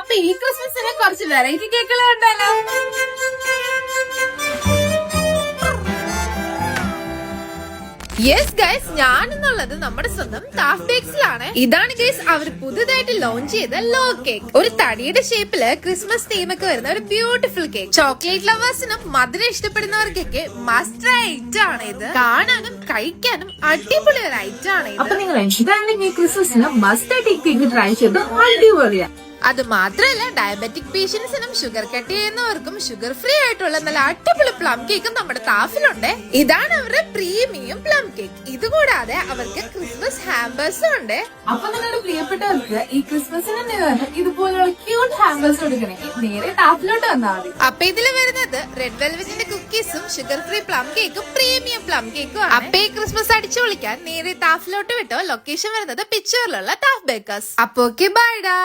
അപ്പൊ ഈ ക്രിസ്മസിന് കുറച്ച് വെറൈറ്റി കേക്കുകൾ ഉണ്ടല്ലോ യെസ് ഗൈസ് ഞാൻ എന്നുള്ളത് നമ്മുടെ സ്വന്തം താഫ് ബേക്സിലാണ് ഇതാണ് ഗൈസ് അവർ പുതുതായിട്ട് ലോഞ്ച് ചെയ്ത ലോ കേക്ക് ഒരു തടിയുടെ ഷേപ്പിൽ ക്രിസ്മസ് തീമൊക്കെ വരുന്ന ഒരു ബ്യൂട്ടിഫുൾ കേക്ക് ചോക്ലേറ്റ് ലവേഴ്സിനും മധുരം ഇഷ്ടപ്പെടുന്നവർക്കൊക്കെ മസ്റ്റ് ഐറ്റം ആണ് ഇത്. കാണാനും കഴിക്കാനും അടിപൊളി ഒരു ഐറ്റം ആണ് ഇത്. അപ്പൊ നിങ്ങൾ ക്രിസ്മസിന് മസ്റ്റ് ആയിട്ട് ഈ കേക്ക് ട്രൈ ചെയ്ത് അടിപൊളിയാ. അത് മാത്രമല്ല ഡയബറ്റിക് പേഷ്യൻസിനും ഷുഗർ കട്ട് ചെയ്യുന്നവർക്കും ഷുഗർ ഫ്രീ ആയിട്ടുള്ള നല്ല അടിപൊളി പ്ലം കേക്കും നമ്മുടെ താഫിലുണ്ട് ഇതാണ് അവരുടെ പ്രീമിയം പ്ലം കേക്ക് ഇതുകൂടാതെ അവർക്ക് ക്രിസ്മസ് ഹാമ്പേഴ്സും ഉണ്ട്. അപ്പൊ നിങ്ങളുടെ പ്രിയപ്പെട്ടവർക്ക് ഈ ക്രിസ്മസിന് ഇതുപോലുള്ള ക്യൂട്ട് ഹാമ്പേഴ്സ് കൊടുക്കണമെങ്കിൽ നേരെ താഫിലോട്ട് വന്നാൽ മതി. അപ്പൊ ഇതിൽ വരുന്നത് റെഡ് വെൽവെറ്റിന്റെ കുക്കീസും ഷുഗർ ഫ്രീ പ്ലം കേക്കും പ്രീമിയം പ്ലം കേക്കും അപ്പൊ ഈ ക്രിസ്മസ് അടിച്ചു വിളിക്കാൻ നേരെ താഫിലോട്ട് വിട്ടോ. ലൊക്കേഷൻ വരുന്നത് പിക്ചറിലുള്ള താഫ് ബേക്കേഴ്സ് അപ്പൊ ഓക്കെ ബൈഡാ